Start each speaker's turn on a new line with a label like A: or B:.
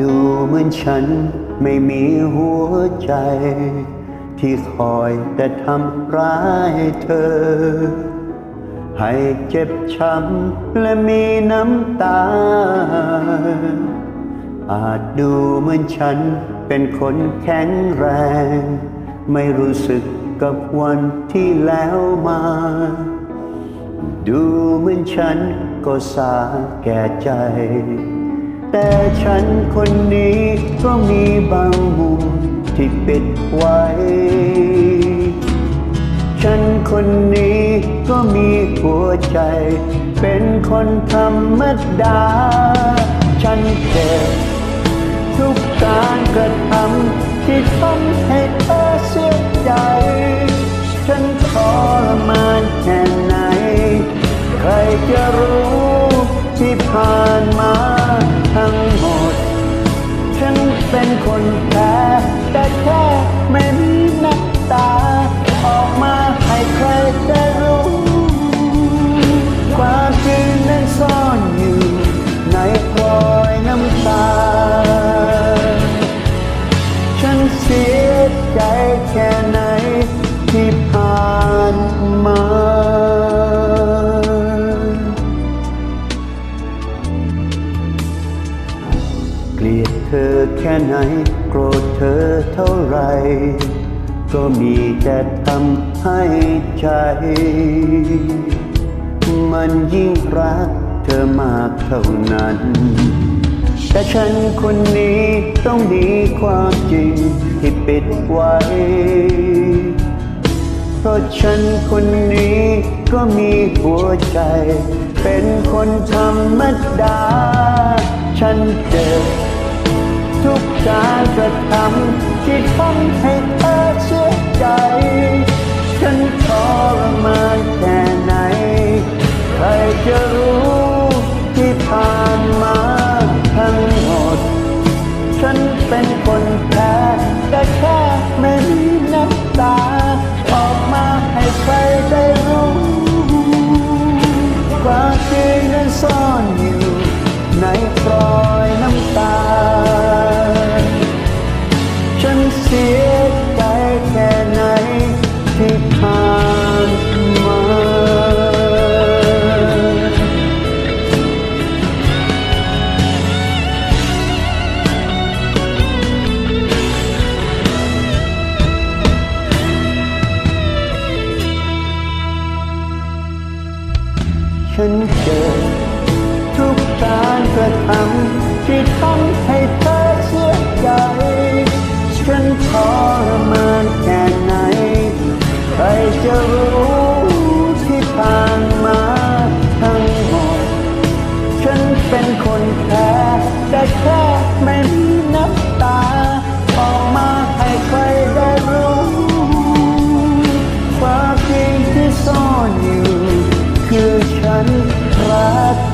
A: ดูเหมือนฉันไม่มีหัวใจ ที่คอยแต่ทำร้ายเธอ ให้เจ็บช้ำและมีน้ำตา อาจดูเหมือนฉันเป็นคนแข็งแรง ไม่รู้สึกกับวันที่แล้วมา ดูเหมือนฉันก็สาแก่ใจ แต่ฉันคนนี้ก็มีบางมุมที่ปิดไว้ ฉันคนนี้ก็มีหัวใจ เป็นคนธรรมดา ฉันเจ็บทุกการกระทำที่ทำให้เธอเสียใจ ฉันทรมานแค่ไหน ใครจะร เป็นคนแพ้แต่แค่ไม่มีน้ำตา ออกมาให้ใครได้ แค่ไหนโกรธเธอเท่าไร ก็มีแต่ทำให้ใจ มันยิ่งรักเธอมากเท่านั้น แต่ฉันคนนี้ต้องมีความจริงที่ปิดไว้ เพราะฉันคนนี้ก็มีหัวใจ เป็นคนธรรมดา ฉันเจ็บ การกระทำที่ทำให้เธอเชื่อ ฉันเจอทุกการกระทำที่ทำให้เธอเสียใจ ฉันทรมานแค่ไหนใครจะรู้ ค